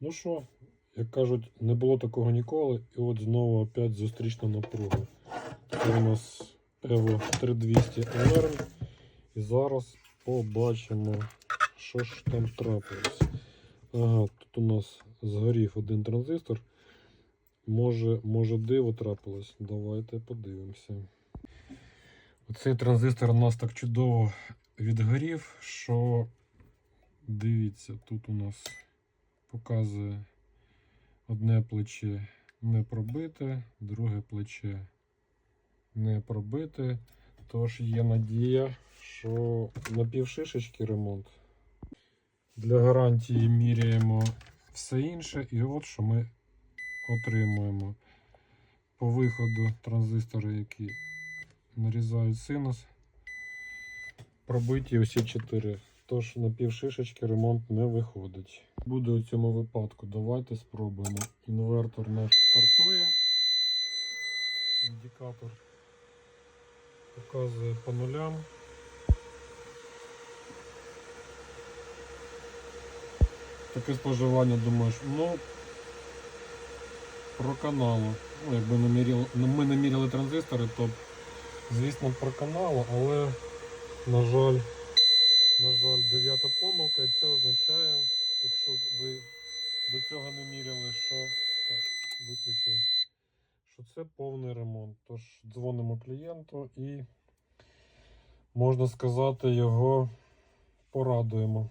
Ну що, як кажуть, не було такого ніколи. І от знову опять зустрічна напруга. Це у нас Evo 3200 Alarm. І зараз побачимо, що ж там трапилось. Ага, тут у нас згорів один транзистор. Може, може диво трапилось. Давайте подивимося. Оцей транзистор у нас так чудово відгорів, що дивіться, тут у нас показує одне плече не пробите, друге плече не пробите. Тож є надія, що на півшишечки ремонт. Для гарантії міряємо все інше, і от що ми отримуємо по виходу транзистори, які нарізають синус. Пробиті усі чотири. Тож на півшишечки ремонт не виходить. Буде у цьому випадку. Давайте спробуємо. Інвертор наш стартує. Індикатор показує по нулям. Таке споживання, думаєш, ну проканало. Ну, якби не ну, ми не міряли транзистори, то звісно проканало, але на жаль, на жаль, дев'ята помилка, і це означає, якщо ви до цього не міряли, що так, виключу, що це повний ремонт. Тож дзвонимо клієнту і можна сказати, його порадуємо.